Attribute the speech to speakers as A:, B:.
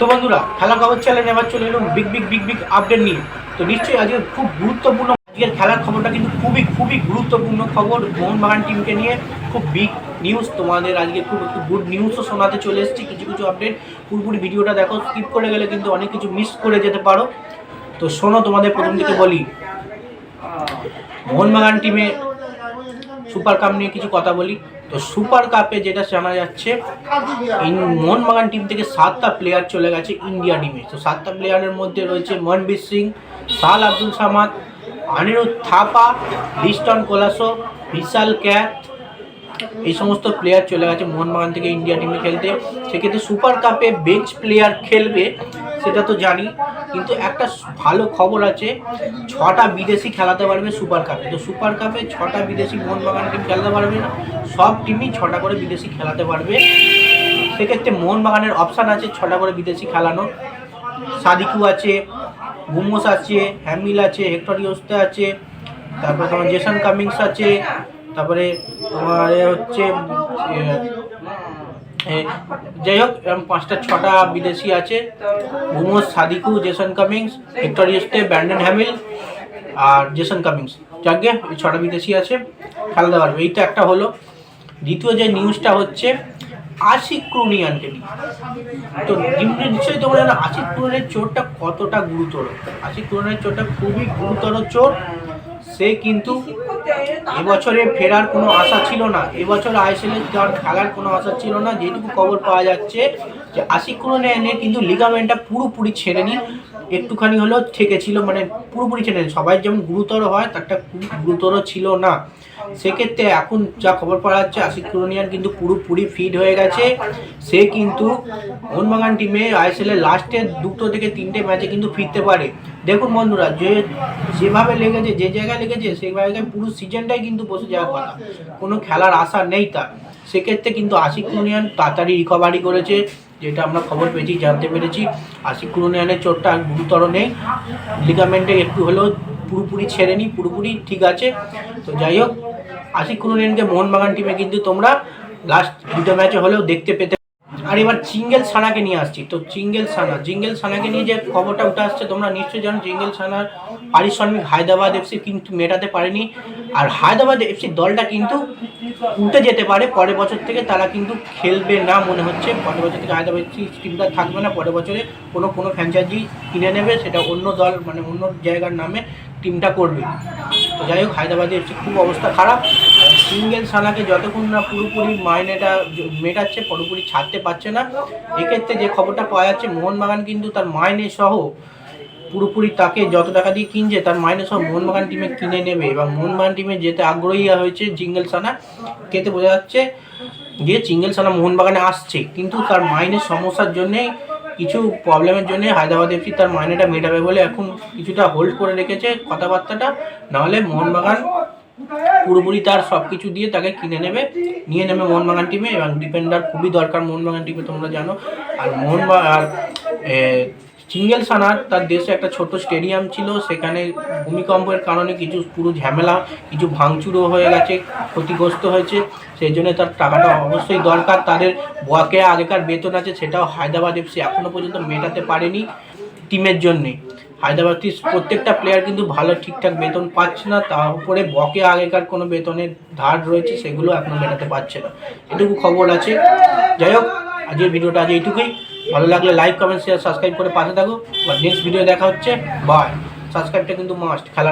A: তো বন্ধুরা, খেলা খবর চ্যানেলে এবার চলে এলো big big big big update নিয়ে। তো নিশ্চয়ই আজকে খুব গুরুত্বপূর্ণ আজকের খেলার খবরটা কিন্তু খুবই খুবই গুরুত্বপূর্ণ খবর মোহনবাগান টিমকে নিয়ে। খুব বিগ নিউজ তোমাদের আজকে খুব একটু গুড নিউজও শোনাতে চলে এসেছি, কিছু কিছু আপডেট পুরোপুরি ভিডিওটা দেখো স্কিপ করে গেলে কিন্তু অনেক কিছু মিস করে যেতে পারো। তো শোনো, তোমাদের প্রথম থেকে বলি। মোহনবাগান টিমে সুপার কাপ নিয়ে কিছু কথা বলি। তো সুপার কাপে যেটা জানা যাচ্ছে মোহনবাগান টিম থেকে সাতটা প্লেয়ার চলে গেছে ইন্ডিয়া টিমে তো সাতটা প্লেয়ারের মধ্যে রয়েছে মনবীর সিং, সাল আব্দুল সামাদ, আনিরুদ্ধ থাপা লিস্টন কোলাসো, বিশাল ক্যাথ, এই সমস্ত প্লেয়ার চলে গেছে মোহনবাগান থেকে ইন্ডিয়া টিমে খেলতে। সেক্ষেত্রে সুপার কাপে বেঞ্চ প্লেয়ার খেলবে সেটা তো জানি, কিন্তু একটা ভালো খবর আছে, ছটা বিদেশি খেলাতে পারবে সুপার কাপে। তো সুপার কাপে ছটা বিদেশি মোহনবাগান টিম খেলাতে পারবে না, সব টিমই ছটা করে বিদেশি খেলাতে পারবে। সেক্ষেত্রে মোহনবাগানের অপশান আছে ছটা করে বিদেশি খেলানো সাদিকু আছে গুমোস আছে, হ্যামিল আছে হেক্টর ইয়োস্তে আছে, তারপরে তোমার জেসন কামিংস আছে, তারপরে তোমার হচ্ছে যাই হোক এরকম পাঁচটা, ছটা বিদেশি আছে। গুমোস Sadiku, Jason Cummings Hector Yuste Brendan Hamill আর জেসন কামিংস। যাকে ওই ছটা বিদেশি আছে খেলাতে পারবে এইটা একটা হলো। দ্বিতীয় যে নিউজটা হচ্ছে, আশিক ক্রুনিয়ানকে নিয়ে। তো নিশ্চয়ই তোমরা জানো, আশিক ক্রুনের চোরটা কতটা গুরুতর? আশিক ক্রুনের চোরটা খুবই গুরুতর চোর। সে কিন্তু এবছরে ফেরার কোনো আশা ছিল না। এবছর আইএসএলে যাওয়ার খেলার কোনো আশা ছিল না। যেটুকু খবর পাওয়া যাচ্ছে যে আশিক ক্রুনের কিন্তু লিগামেন্টটা পুরোপুরি ছেড়ে নি একটুখানি হলেও ঠেকেছিল মানে পুরোপুরি ছেড়ে নি সবাই যেমন গুরুতর হয়, তারটা গুরুতর ছিল না। সেক্ষেত্রে এখন যা খবর পাওয়া যাচ্ছে, আশিক কুরনিয়ান কিন্তু পুরোপুরি ফিট হয়ে গেছে। সে কিন্তু মোহনবাগান টিমে আইএসএল এর লাস্টের দুটো থেকে তিনটে ম্যাচে কিন্তু ফিরতে পারে। দেখুন বন্ধুরা, যে যেভাবে লেগেছে, যে জায়গায় লেগেছে জায়গায় পুরো সিজনটাই কিন্তু বসে যাওয়ার কথা। কোনো খেলার আশা নেই তার। সেক্ষেত্রে কিন্তু আশিক কুরনিয়ান তাড়াতাড়ি রিকভারি করেছে, যেটা আমরা খবর পেয়েছি, জানতে পেরেছি। আশিক কুরনিয়ানের চোটটা গুরুতর নেই। লিগামেন্টে একটু হলেও পুরোপুরি ছেড়ে নি পুরোপুরি ঠিক আছে। তো যাই হোক, আশিক কুরনিয়ানকে মোহনবাগান টিমে কিন্তু তোমরা লাস্ট দুটো ম্যাচে হলেও দেখতে পেতে আর এবার চিঙ্গেল সানাকে নিয়ে আসছি। তো চিঙ্গেল সানা, জিঙ্গেল সানাকে নিয়ে যে খবরটা উঠে আসছে, তোমরা নিশ্চয়ই জানো, জিঙ্গেল সানার পারিশ্রমিক হায়দ্রাবাদ এফসি কিন্তু মেটাতে পারেনি। আর হায়দ্রাবাদ এফসি দলটা কিন্তু উঠে যেতে পারে, পরের বছর থেকে তারা কিন্তু খেলবে না মনে হচ্ছে। পরের বছর থেকে হায়দ্রাবাদ এফসি টিমটা থাকবে না, পরের বছরে কোনো কোনো ফ্র্যাঞ্চাইজি কিনে নেবে, সেটা অন্য দল মানে অন্য জায়গার নামে টিমটা করবে। তো যাই হোক, হায়দ্রাবাদে এফসি খুব অবস্থা খারাপ। সিঙ্গেল সানাকে যতক্ষণ না পুরোপুরি মাইনেটা মেটাচ্ছে, পুরোপুরি ছাড়তে পারছে না। এক্ষেত্রে যে খবরটা পাওয়া যাচ্ছে, মোহনবাগান কিন্তু তার মাইনে সহ পুরোপুরি তাকে যত টাকা দিয়ে কিনছে, তার মাইনে সহ মোহনবাগান টিমে কিনে নেবে। এবং মোহনবাগান টিমে যেতে আগ্রহী হয়েছে জিঙ্গেল সানা কেতে বোঝা যাচ্ছে যে জিঙ্গেল সানা মোহনবাগানে আসছে, কিন্তু তার মাইনের সমস্যার জন্যেই কিছু প্রবলেমের জন্য হায়দ্রাবাদ এফসি তার মাইনেটা মেটাবে বলে এখন কিছুটা হোল্ড করে রেখেছে কথাবার্তাটা। নাহলে মোহনবাগান পুরোপুরি তার সব কিছু দিয়ে তাকে কিনে নেবে নিয়ে নেবে মোহনবাগান টিমে এবং ডিফেন্ডার খুবই দরকার মোহনবাগান টিমে তোমরা জানো। আর মোহনবা আর এ, সিঙ্গেল সানার তার দেশে একটা ছোট স্টেডিয়াম ছিল সেখানে ভূমিকম্পের কারণে কিছু পুরো ঝামেলা কিছু ভাঙচুরও হয়ে গেছে ক্ষতিগ্রস্ত হয়েছে সেই জন্য তার টাকাটা অবশ্যই দরকার। তাদের বকে আগেকার বেতন আছে সেটাও হায়দ্রাবাদ এফসি এখনও পর্যন্ত মেটাতে পারেনি টিমের জন্যে। হায়দ্রাবাদ এফসি প্রত্যেকটা প্লেয়ার কিন্তু ভালো ঠিকঠাক বেতন পাচ্ছে না তার উপরে বকে আগেকার কোনো বেতনের ধার রয়েছে সেগুলো এখনও মেটাতে পারছে না। এটুকু খবর আছে। যাই হোক, আজকের ভিডিওটা আজ এইটুকুই। ভালো লাগলে লাইক কমেন্ট শেয়ার সাবস্ক্রাইব করে পাশে থাকো। বা নেক্সট ভিডিও দেখা হচ্ছে। বাই সাবস্ক্রাইবটা কিন্তু মাস্ট খেলা